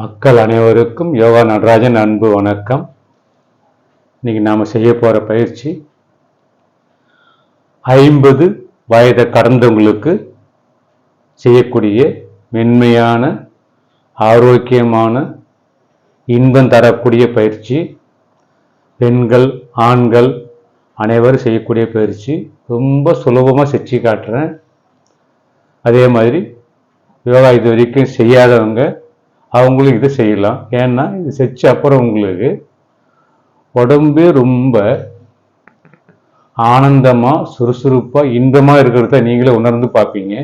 மக்கள் அனைவருக்கும் யோகா நடராஜன் அன்பு வணக்கம். இன்னைக்கு நாம் செய்ய போகிற பயிற்சி ஐம்பது வயதை கடந்தவங்களுக்கு செய்யக்கூடிய மென்மையான ஆரோக்கியமான இன்பம் தரக்கூடிய பயிற்சி. பெண்கள் ஆண்கள் அனைவரும் செய்யக்கூடிய பயிற்சி. ரொம்ப சுலபமாக செஞ்சு காட்டுறேன். அதே மாதிரி யோகா இது வரைக்கும் செய்யாதவங்க அவங்களும் இதை செய்யலாம். ஏன்னா இது செஞ்ச அப்புறம் உங்களுக்கு உடம்பே ரொம்ப ஆனந்தமாக சுறுசுறுப்பாக இன்பமாக இருக்கிறத நீங்களே உணர்ந்து பார்ப்பீங்க.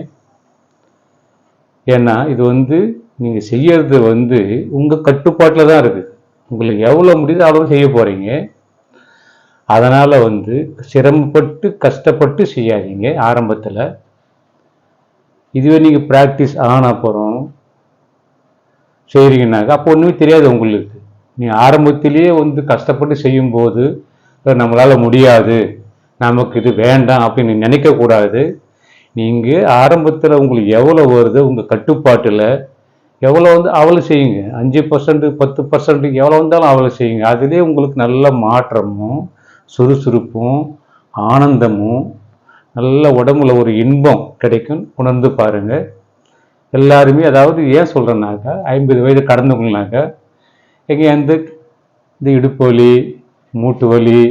ஏன்னா இது வந்து நீங்கள் செய்யறது வந்து உங்கள் கட்டுப்பாட்டில் தான் இருக்குது உங்களுக்கு எவ்வளோ முடியுதோ அவ்வளோ செய்ய போகிறீங்க அதனால் வந்து சிரமப்பட்டு கஷ்டப்பட்டு செய்யாதீங்க ஆரம்பத்தில். இதுவே நீங்கள் ப்ராக்டிஸ் ஆன அப்புறம் செய்கிறீங்கனாக்கா அப்போ ஒன்றுமே தெரியாது உங்களுக்கு. நீ ஆரம்பத்திலேயே வந்து கஷ்டப்பட்டு செய்யும்போது நம்மளால் முடியாது. நமக்கு இது வேண்டாம் அப்படின்னு நினைக்கக்கூடாது நீங்கள் ஆரம்பத்தில் உங்களுக்கு எவ்வளோ வருது உங்கள் கட்டுப்பாட்டில் எவ்வளோ வந்து அவ்வளோ செய்யுங்க. அஞ்சு பர்சன்ட் பத்து பர்சன்ட் எவ்வளோ வந்தாலும் அவ்வளோ செய்யுங்க. அதுலேயே உங்களுக்கு நல்ல மாற்றமும் சுறுசுறுப்பும் ஆனந்தமும் நல்ல உடம்புல ஒரு இன்பம் கிடைக்கும். உணர்ந்து பாருங்கள் எல்லாருமே அதாவது ஏன் சொல்கிறேன்னாக்கா ஐம்பது வயது கடந்தவங்கனாக்கா எங்கே இந்த இடுப்பு வலி மூட்டு வலி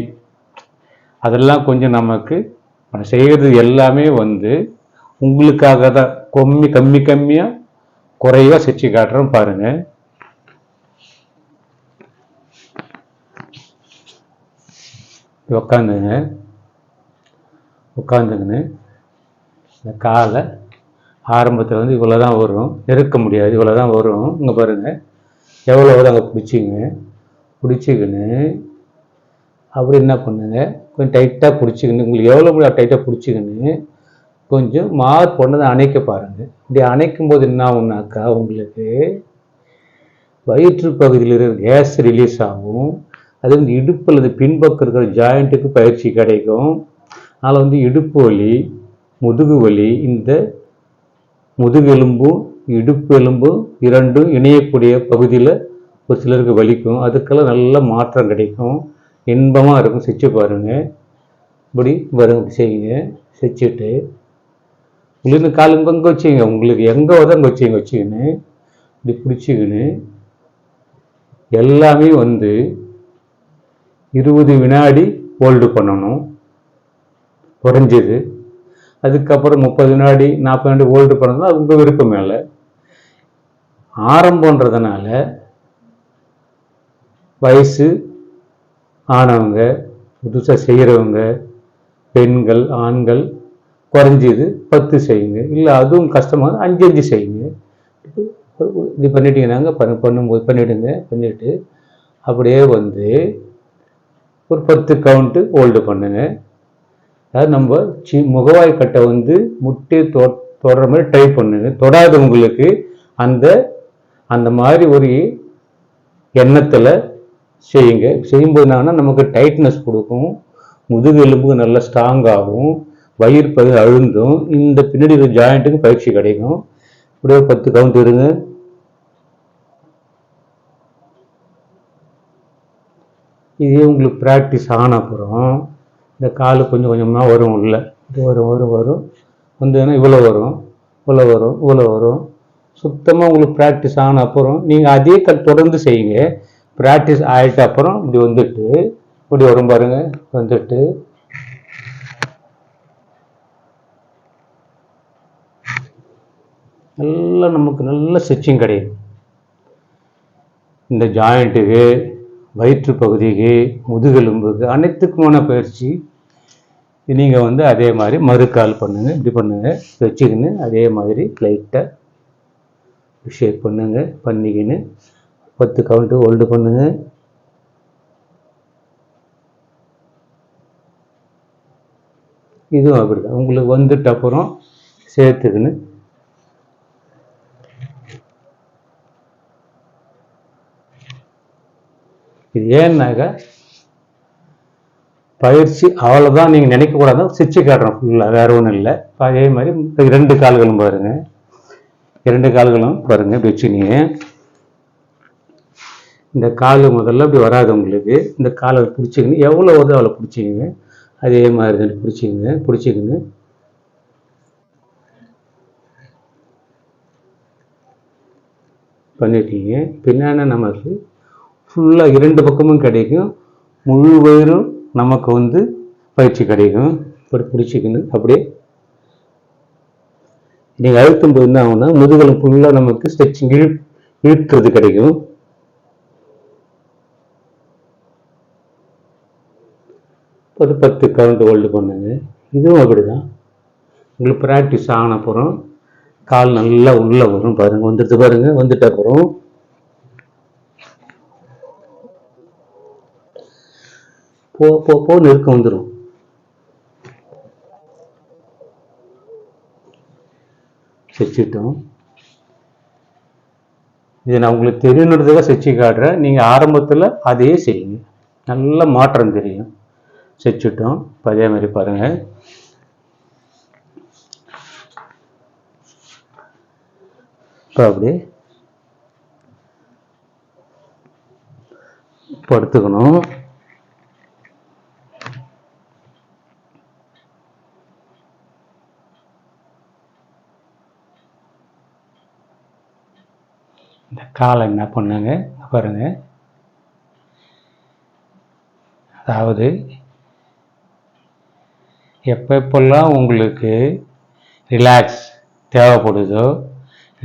அதெல்லாம் கொஞ்சம் நமக்கு செய்கிறது எல்லாமே வந்து உங்களுக்காக தான் கம்மி கம்மி கம்மியாக குறைவாக செஞ்சு காட்டுறோம் பாருங்கள் உட்காந்துங்க உட்காந்துங்கன்னு இந்த காலை ஆரம்பத்தில் வந்து இவ்வளோ தான் வரும். நெருக்க முடியாது இவ்வளோ தான் வரும். இங்கே பாருங்கள் எவ்வளோ வருது அங்கே பிடிச்சிங்க. பிடிச்சிக்கின்னு அப்படி என்ன பண்ணுங்க? கொஞ்சம் டைட்டாக பிடிச்சிக்கின்னு உங்களுக்கு எவ்வளோ முடியும் டைட்டாக பிடிச்சிக்கின்னு கொஞ்சம் மார்க் பண்ணதை அணைக்க பாருங்கள் இப்படி அணைக்கும் போது என்ன ஆகுனாக்கா உங்களுக்கு வயிற்று பகுதியில் இருக்கிற கேஸ் ரிலீஸ் ஆகும். அது வந்து இடுப்பு அல்லது பின்பக்கம் இருக்கிற ஜாயிண்ட்டுக்கு பயிற்சி கிடைக்கும். அதனால் வந்து இடுப்பு வலி முதுகு வலி இந்த முதுகெலும்பும் இடுப்பு எலும்பும் இரண்டும் இணையக்கூடிய பகுதியில் ஒரு சிலருக்கு வலிக்கும். அதுக்கெல்லாம் நல்ல மாற்றம் கிடைக்கும். இன்பமாக இருக்கும். செச்சு பாருங்கள் இப்படி வரும் செய்யுங்க. செச்சுட்டு. உள்ளிருந்து காலுங்க அங்கே வச்சுங்க? உங்களுக்கு எங்கே வருதோ அங்கே வச்சுங்க வச்சுக்கின்னு. இப்படி பிடிச்சிக்கின்னு. எல்லாமே வந்து இருபது வினாடி ஹோல்டு பண்ணணும். குறைஞ்சது. அதுக்கப்புறம் முப்பது வினாடி நாற்பது வினாடி ஹோல்டு பண்ணுறதுனா அது உங்கள் விருப்பம் மேலே ஆரம்பன்றதுனால வயசு ஆனவங்க புதுசாக செய்கிறவங்க பெண்கள் ஆண்கள் குறைஞ்சது பத்து செய்யுங்க. இல்லை அதுவும் கஷ்டமாக அஞ்சு அஞ்சு செய்யுங்க. இது பண்ணிட்டீங்கன்னாங்க பண்ண பண்ணும்போது பண்ணிவிடுங்க பண்ணிவிட்டு அப்படியே வந்து ஒரு பத்து கவுண்ட்டு ஹோல்டு பண்ணுங்க. அதாவது நம்ம சி முகவாய் கட்டை வந்து முட்டையை தொ தொடுற மாதிரி ட்ரை பண்ணுங்க. தொடாதவங்களுக்கு அந்த அந்த மாதிரி ஒரு எண்ணத்தில் செய்யுங்க. செய்யும்போது என்னன்னா நமக்கு டைட்னஸ் கொடுக்கும். முதுகு எலும்பு நல்லா ஸ்ட்ராங் ஆகும். வயிறு பகுதி அழுந்தும். இந்த பின்னாடி இருக்கிற ஜாயிண்ட்டுக்கு பயிற்சி கிடைக்கும். இப்படியே பத்து கவுண்ட் இருங்க இதே உங்களுக்கு ப்ராக்டிஸ் ஆன அப்புறம் இந்த கால் கொஞ்சம் கொஞ்சமாக வரும் உள்ள. இது வரும் வரும் வரும். வந்ததுன்னா இவ்வளோ வரும் இவ்வளோ வரும் இவ்வளோ வரும். சுத்தமாக உங்களுக்கு ப்ராக்டிஸ் ஆன அப்புறம் நீங்கள் அதே க தொடர்ந்து செய்யுங்க. ப்ராக்டிஸ் ஆகிட்ட அப்புறம் இப்படி வந்துட்டு இப்படி வரும் பாருங்க வந்துட்டு. நல்லா நமக்கு நல்ல ஸ்டிச்சிங் கிடைக்கும். இந்த ஜாயிண்ட்டுக்கு வயிற்று பகுதிக்கு முதுகெலும்புக்கு அனைத்துக்குமான பயிற்சி நீங்கள் வந்து அதே மாதிரி மறுக்கால் பண்ணுங்கள் இப்படி பண்ணுங்கள் வச்சுக்கின்னு அதே மாதிரி லைட்டாக ஷேப் பண்ணுங்கள் பண்ணிக்கின்னு பத்து கவுண்ட்டு ஹோல்டு பண்ணுங்க. இதுவும் அப்படிதான். உங்களுக்கு வந்துட்ட அப்புறம் சேர்த்துக்கின்னு இது ஏன்னாக்கா பயிற்சி அவ்வளோதான் நீங்கள் நினைக்கக்கூடாது. சிரிச்சு காட்டுறோம் ஃபுல்லாக வேறு ஒன்றும் இல்லை. அதே மாதிரி ரெண்டு கால்களும் பாருங்க. இரண்டு கால்களும் பாருங்க இப்படி இந்த கால் முதல்ல அப்படி வராது உங்களுக்கு. இந்த காலை பிடிச்சிக்கின்னு எவ்வளோ வருது அவ்வளோ பிடிச்சிக்கங்க. அதே மாதிரி தான் பிடிச்சிக்கங்க பிடிச்சிக்கிங்க பண்ணிட்டீங்க. பின்னாடி நமக்கு ஃபுல்லாக இரண்டு பக்கமும் கிடைக்கும். முழு வயிறும் நமக்கு வந்து பயிற்சி கிடைக்கும். இப்படி பிடிச்சிக்கணும் அப்படியே நீங்கள் அழுத்தும் போது என்ன ஆகும்னா முதுகலம் ஃபுல்லாக நமக்கு ஸ்ட்ரெச்சிங் இழு இழுக்கிறது கிடைக்கும். ஒரு பத்து கவுண்ட் ஹோல்டு பண்ணுங்க. இதுவும் அப்படிதான். உங்களுக்கு ப்ராக்டிஸ் ஆன அப்புறம் கால் நல்லா உள்ளே வரும் பாருங்க. வந்துட்டு பாருங்க. வந்துட்ட அப்புறம் போ போ போ நெருக்கம் வந்துடும் செச்சிட்டோம். இது நான் உங்களுக்கு தெரியணுன்றதுக்காக செச்சு காட்டுறேன். நீங்கள் ஆரம்பத்தில் அதே செய்யுங்க. நல்ல மாற்றம் தெரியும். செச்சுட்டோம். இப்போ அதே மாதிரி பாருங்கள் இப்போ அப்படி படுத்துக்கணும் இந்த காலை என்ன பண்ணுங்க? பாருங்க. அதாவது எப்பப்பெல்லாம் உங்களுக்கு ரிலாக்ஸ் தேவைப்படுதோ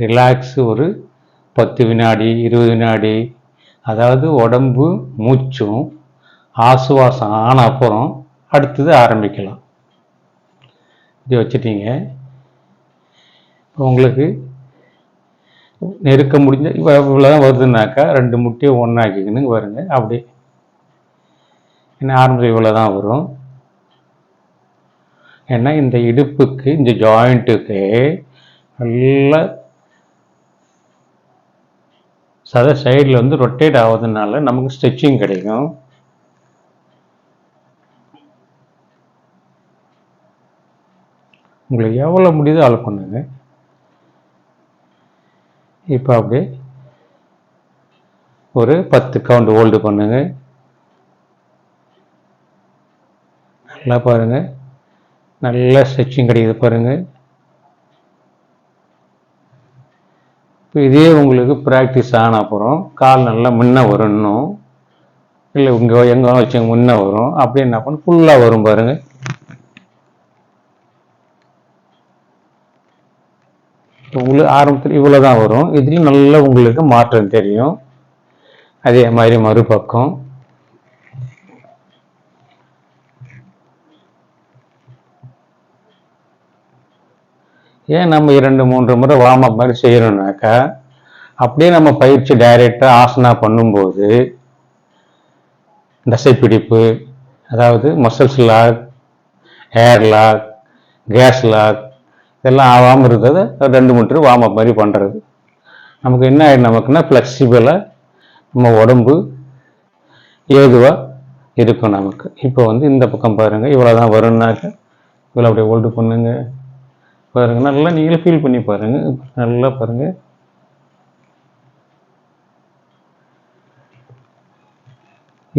ரிலாக்ஸ் ஒரு பத்து வினாடி இருபது வினாடி அதாவது உடம்பு மூச்சும் ஆசுவாசம் ஆன அப்புறம் அடுத்தது ஆரம்பிக்கலாம். இது வச்சிட்டீங்க. உங்களுக்கு நெருக்க முடிஞ்ச இப்போ இவ்வளோதான் வருதுன்னாக்கா ரெண்டு முட்டையை ஒன்றாக்கிக்கணுங்க வருங்க அப்படி ஏன்னா ஆரம்பத்தில் இவ்வளோ தான் வரும். ஏன்னா இந்த இடுப்புக்கு இந்த ஜாயிண்ட்டுக்கு நல்லா சத சைடில் வந்து ரொட்டேட் ஆகுதுனால நமக்கு ஸ்ட்ரெச்சிங் கிடைக்கும். உங்களுக்கு எவ்வளோ முடியுதோ அவ்வளோ பண்ணுங்க. இப்போ அப்படியே ஒரு பத்து கவுண்ட் ஹோல்டு பண்ணுங்க. நல்லா பாருங்க. நல்லா ஸ்ட்ரெச்சிங் கிடைக்குது பாருங்க. இப்போ இதே உங்களுக்கு ப்ராக்டிஸ் ஆன அப்புறம் கால் நல்லா முன்ன வரும் இல்லை இங்கே எங்கே வச்சு முன்ன வரும். அப்படி என்ன பண்ணு ஃபுல்லாக வரும் பாருங்கள் உங்களுக்கு ஆரம்பத்தில் இவ்வளோ தான் வரும். இதுலேயும் நல்லா உங்களுக்கு மாற்றம் தெரியும். அதே மாதிரி மறுபக்கம். ஏன் நம்ம இரண்டு மூன்று முறை வார்ம் மாதிரி செய்யணும்னாக்கா அப்படியே நம்ம பயிற்சி டைரெக்டாக ஆசனா பண்ணும்போது தசைப்பிடிப்பு அதாவது muscles lock air lock gas lock இதெல்லாம் ஆகாமல் இருக்கிறத ரெண்டு மூணு வார்ம் அப் மாதிரி பண்ணுறது நமக்கு என்ன ஆயிடும் நமக்குன்னா ஃப்ளெக்சிபிளாக நம்ம உடம்பு ஏதுவாக இருக்கும் நமக்கு. இப்போ வந்து இந்த பக்கம் பாருங்கள் இவ்வளோ தான் வரும்னாக்க இவ்வளோ அப்படியே ஹோல்டு பண்ணுங்க. பாருங்கள் நல்லா நீங்களே ஃபீல் பண்ணி பாருங்கள் நல்லா பாருங்கள்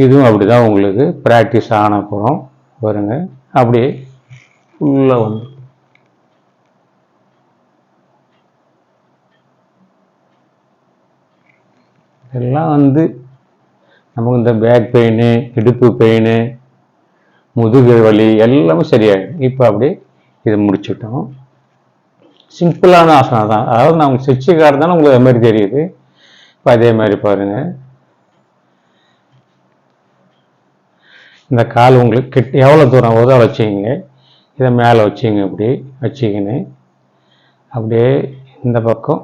இதுவும் அப்படி தான் உங்களுக்கு ப்ராக்டிஸ் ஆன அப்புறம். அப்படியே ஃபுல்லாக வந்து எல்லாம் வந்து நமக்கு இந்த பேக் பெயின் இடுப்பு பெயின் முதுகு வலி எல்லாமே சரியாயிடும். இப்போ அப்படியே இதை முடிச்சுட்டோம் சிம்பிளான ஆசனம் தான். அதாவது நான் உங்களுக்கு செச்சு தானே உங்களுக்கு அது மாதிரி தெரியுது. இப்போ அதே மாதிரி பாருங்கள் இந்த கால் உங்களுக்கு கிட்ட எவ்வளோ தூரம் வருதோ வச்சுக்கிங்க. இதை மேலே வச்சுங்க இப்படி வச்சுக்கின்னு. அப்படியே இந்த பக்கம்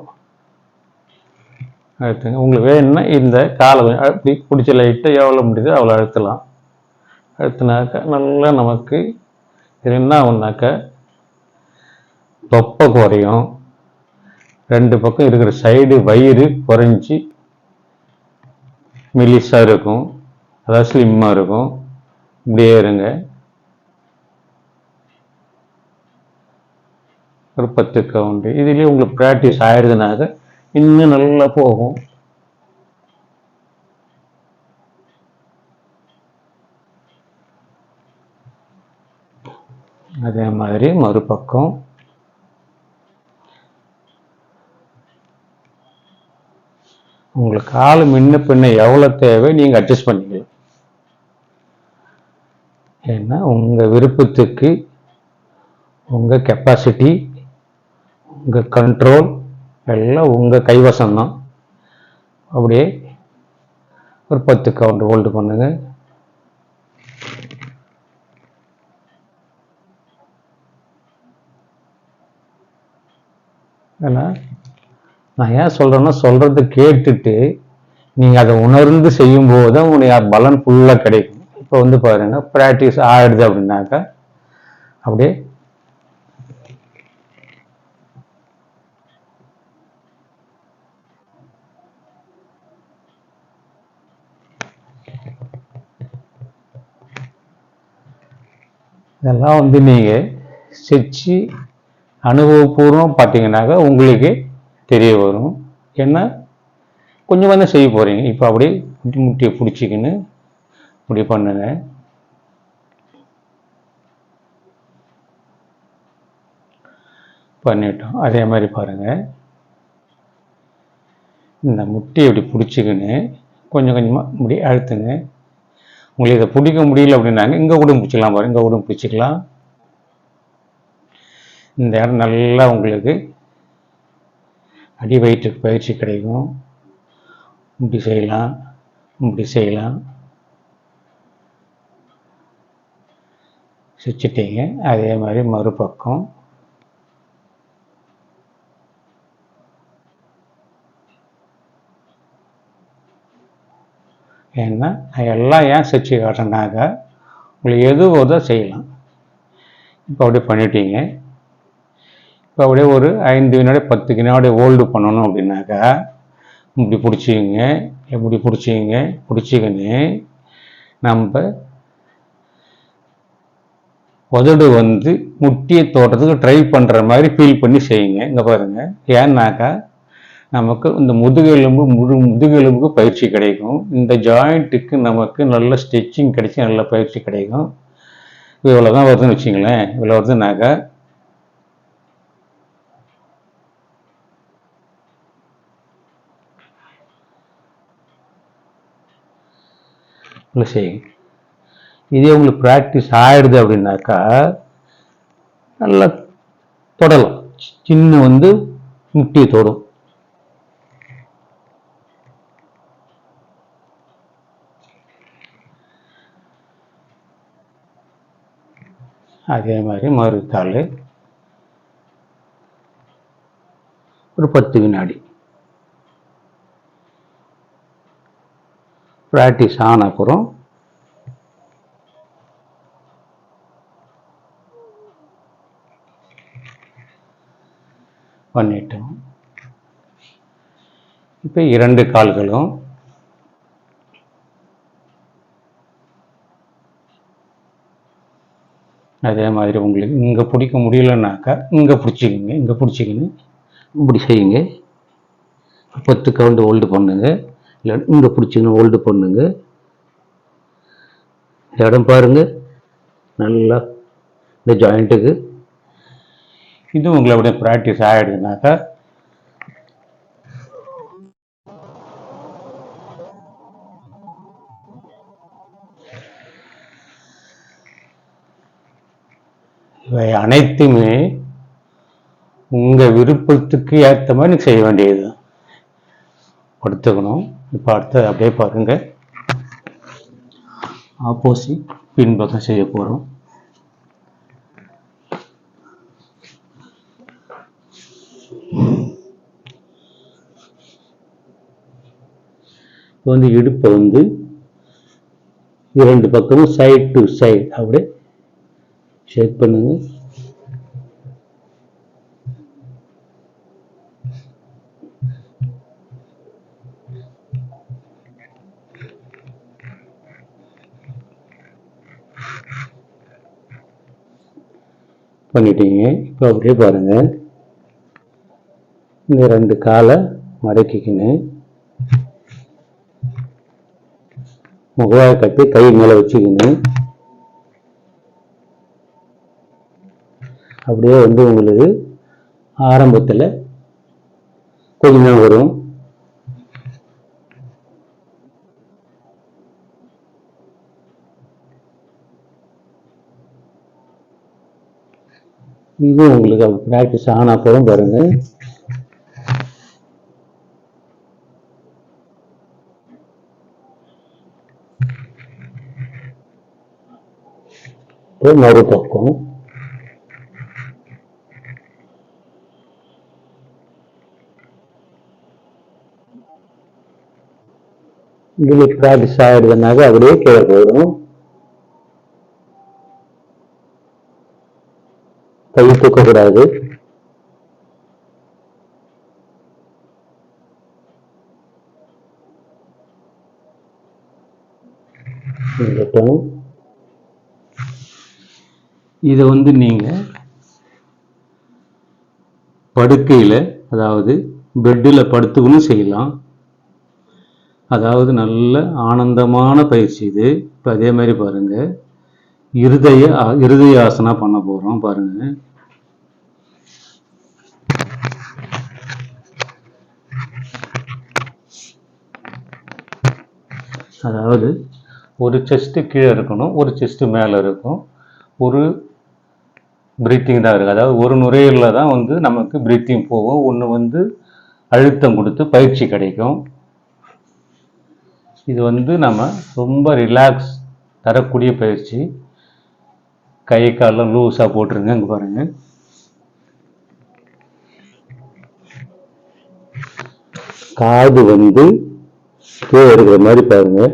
அழுத்துங்க. உங்களுக்கு வேணும்னா இந்த காலை அப்படி பிடிச்ச லைட்டாக எவ்வளோ முடியுதோ அவ்வளோ அழுத்தலாம். அழுத்தினாக்கா நல்லா நமக்கு இது என்ன ஆகுனாக்கா தொப்பை குறையும். ரெண்டு பக்கம் இருக்கிற சைடு வயிறு குறைஞ்சி மெலிசாக இருக்கும். அதாவது ஸ்லிம்மாக இருக்கும். இப்படியே இருங்க. ஒரு பத்து கவுண்டு இதுலேயே உங்களுக்கு ப்ராக்டிஸ் ஆயிடுதுனாக்க இன்னும் நல்லா போகும். அதே மாதிரி மறுபக்கம். உங்களுக்கு ஆள் முன்ன பின்ன எவ்வளோ தேவை நீங்கள் அட்ஜஸ்ட் பண்ணிக்கலாம். ஏன்னா உங்கள் விருப்பத்துக்கு உங்கள் கெப்பாசிட்டி உங்கள் கண்ட்ரோல் எல்லாம் உங்கள் கைவசம்தான். அப்படியே ஒரு பத்து கவுண்ட் ஹோல்டு பண்ணுங்க. ஏன்னா நான் ஏன் சொல்கிறேன்னா சொல்கிறத கேட்டுட்டு நீங்கள் அதை உணர்ந்து செய்யும்போது தான் உங்களுடைய பலன் ஃபுல்லாக கிடைக்கும். இப்போ வந்து பாருங்கள் ப்ராக்டிஸ் ஆயிடுது அப்படின்னாக்கா அப்படியே இதெல்லாம் வந்து நீங்கள் செஞ்சு அனுபவபூர்வம் பார்த்தீங்கன்னாக்கா உங்களுக்கு தெரிய வரும். ஏன்னா கொஞ்சம் கொஞ்சம் செய்ய போகிறீங்க இப்போ அப்படியே முட்டி முட்டியை பிடிச்சிக்கின்னு இப்படி பண்ணுங்க. பண்ணிட்டோம். அதே மாதிரி பாருங்கள் இந்த முட்டி இப்படி பிடிச்சிக்கின்னு கொஞ்சம் கொஞ்சமாக இப்படி அழுத்துங்க. உங்களுக்கு இதை பிடிக்க முடியல அப்படின்னாங்க. இங்கே கூட பிடிச்சிக்கலாம் பாருங்க இங்கே கூட பிடிச்சிக்கலாம். இந்த இடம் நல்லா உங்களுக்கு அடி வயிற்றுக்கு பயிற்சி கிடைக்கும். இப்படி செய்யலாம் இப்படி செய்யலாம். சுச்சிட்டீங்க அதே மாதிரி மறுபக்கம். ஏன்னா நான் எல்லாம் ஏன் சர்ச்சை காட்டுறேன்னாக்கா உங்களுக்கு எது வருதோ செய்யலாம். இப்போ அப்படியே பண்ணிட்டீங்க. இப்போ அப்படியே ஒரு ஐந்து வினாடி பத்து வினாடி ஹோல்டு பண்ணணும் அப்படின்னாக்கா இப்படி பிடிச்சிங்க எப்படி பிடிச்சிங்க பிடிச்சிக்கின்னு நம்ம உதடு வந்து முட்டியை தோட்டத்துக்கு ட்ரை பண்ணுற மாதிரி ஃபீல் பண்ணி செய்யுங்க. இங்கே பாருங்கள் ஏன்னாக்கா நமக்கு இந்த முதுகெலும்பு முழு முதுகெலும்புக்கு பயிற்சி கிடைக்கும். இந்த ஜாயிண்ட்டுக்கு நமக்கு நல்ல ஸ்டிச்சிங் கிடைச்சி நல்ல பயிற்சி கிடைக்கும். இவ்வளோ தான் வருதுன்னு வச்சுங்களேன். இவ்வளோ வருதுனாக்கா இல்லை செய்யுங்க இதே உங்களுக்கு ப்ராக்டிஸ் ஆயிடுது அப்படின்னாக்கா நல்லா தொடலாம். சின்ன வந்து முட்டியை தொடும். அதே மாதிரி மறுத்தாள். ஒரு பத்து வினாடி. ப்ராக்டிஸ் ஆன அப்புறம் பண்ணிட்டோம். இப்போ இரண்டு கால்களும் அதே மாதிரி உங்களுக்கு இங்கே பிடிக்க முடியலன்னாக்கா இங்கே பிடிச்சிக்கிங்க இங்கே பிடிச்சிக்கின்னு இப்படி செய்யுங்க. பத்து கவுண்டு ஹோல்டு பண்ணுங்க. இல்லை இங்கே பிடிச்சிக்கின்னு ஹோல்டு பண்ணுங்க. இடம் பாருங்கள் நல்லா இந்த ஜாயிண்ட்டுக்கு இது உங்களை அப்படியே ப்ராக்டிஸ் ஆகிடுதுனாக்கா இவை அனைத்துமே உங்கள் விருப்பத்துக்கு ஏற்ற மாதிரி நீங்கள் செய்ய வேண்டியது. படுத்துக்கணும். இப்போ அடுத்தது அப்படியே பாருங்க. ஆப்போசிட் பின்பக்கம் செய்ய போகிறோம் இப்போ வந்து இடுப்பை வந்து இரண்டு பக்கமும் சைடு டு சைடு அப்படியே ஷேர் பண்ணுங்க. பண்ணிட்டீங்க. இப்போ அப்படியே பாருங்க. இந்த ரெண்டு காலை மடக்கிக்கின்னு. முகவாயை கட்டி கை மேலே வச்சுக்கின்னு. அப்படியே வந்து உங்களுக்கு ஆரம்பத்தில் கொஞ்சம் வரும். இது உங்களுக்கு ப்ராக்டிஸ் ஆன போதும் பாருங்க. ஒரு மறுபக்கம். இது ப்ராக்டிஸ் ஆயிடுதுனாக்க அப்படியே கீழே போயிடும். கை தூக்கக்கூடாது. இதை வந்து நீங்க படுக்கையில் அதாவது பெட்டில் படுத்துக்கணும் செய்யலாம். அதாவது நல்ல ஆனந்தமான பயிற்சி இது. இப்போ அதே மாதிரி பாருங்கள் இருதய இருதய ஆசனா பண்ண போகிறோம் பாருங்கள் அதாவது ஒரு செஸ்ட்டு கீழே இருக்கணும் ஒரு செஸ்ட்டு மேலே இருக்கும். ஒரு ப்ரீத்திங் தான் இருக்குது அதாவது ஒரு நுரையீரலில் தான் வந்து நமக்கு ப்ரீத்திங் போகும். ஒன்று வந்து அழுத்தம் கொடுத்து பயிற்சி கிடைக்கும். இது வந்து நம்ம ரொம்ப ரிலாக்ஸ் தரக்கூடிய பயிற்சி. கை காலெல்லாம் லூஸாக போட்டுருங்க இங்கே பாருங்கள் காது வந்து கீழே இருக்கிற மாதிரி பாருங்கள்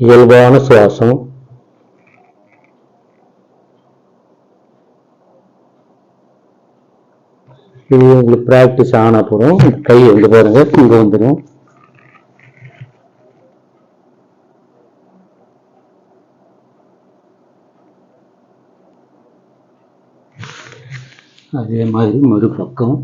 இயல்பான சுவாசம். இது உங்களுக்கு ப்ராக்டிஸ் ஆன அப்புறம் கை எங்க பாருங்க இங்க வந்துடும் அதே மாதிரி மறுபக்கம்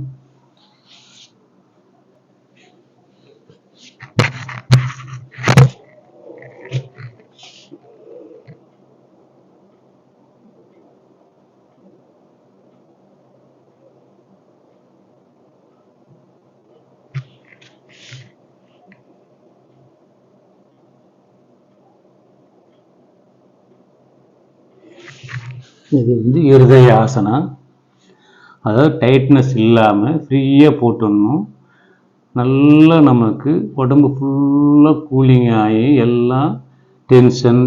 இது வந்து இருதய ஆசனா அதாவது டைட்னஸ் இல்லாமல் ஃப்ரீயாக போட்டுடணும் நல்லா நமக்கு உடம்பு ஃபுல்லாக கூலிங் ஆகி எல்லாம் டென்ஷன்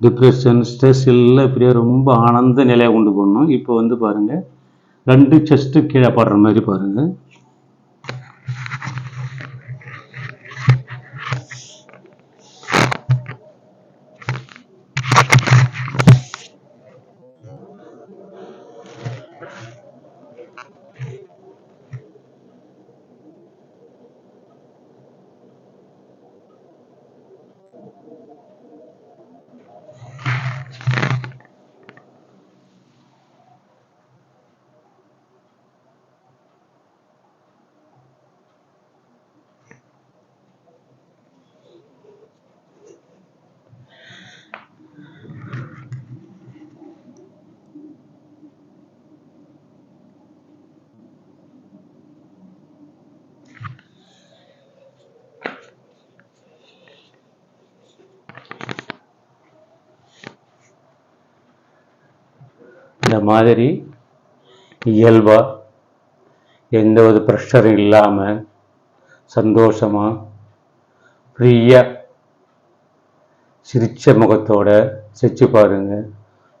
டிப்ரெஷன் ஸ்ட்ரெஸ் எல்லாம் ஃப்ரீயாக ரொம்ப ஆனந்த நிலையை கொண்டு போடணும். இப்போ வந்து பாருங்கள் ரெண்டு செஸ்ட்டு கீழே படுற மாதிரி பாருங்கள் இந்த மாதிரி இயல்பாக எந்த ஒரு ப்ரெஷரும் இல்லாமல் சந்தோஷமாக ஃப்ரீயாக சிரித்த முகத்தோட சிரிச்சு பாருங்க.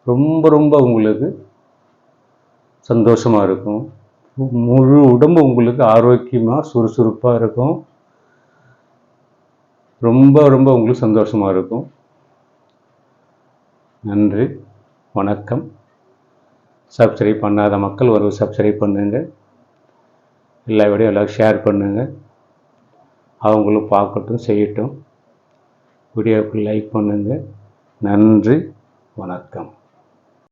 ரொம்ப ரொம்ப உங்களுக்கு சந்தோஷமாக இருக்கும். முழு உடம்பு உங்களுக்கு ஆரோக்கியமாக சுறுசுறுப்பாக இருக்கும். ரொம்ப ரொம்ப உங்களுக்கு சந்தோஷமாக இருக்கும். நன்றி. வணக்கம். சப்ஸ்கிரைப் பண்ணாத மக்கள் ஒரு சப்ஸ்கிரைப் பண்ணுங்கள் எல்லா வீடியோ எல்லாம் ஷேர் பண்ணுங்கள் அவங்களும் பார்க்கட்டும் செய்யட்டும். வீடியோவுக்கு லைக் பண்ணுங்கள் நன்றி வணக்கம்.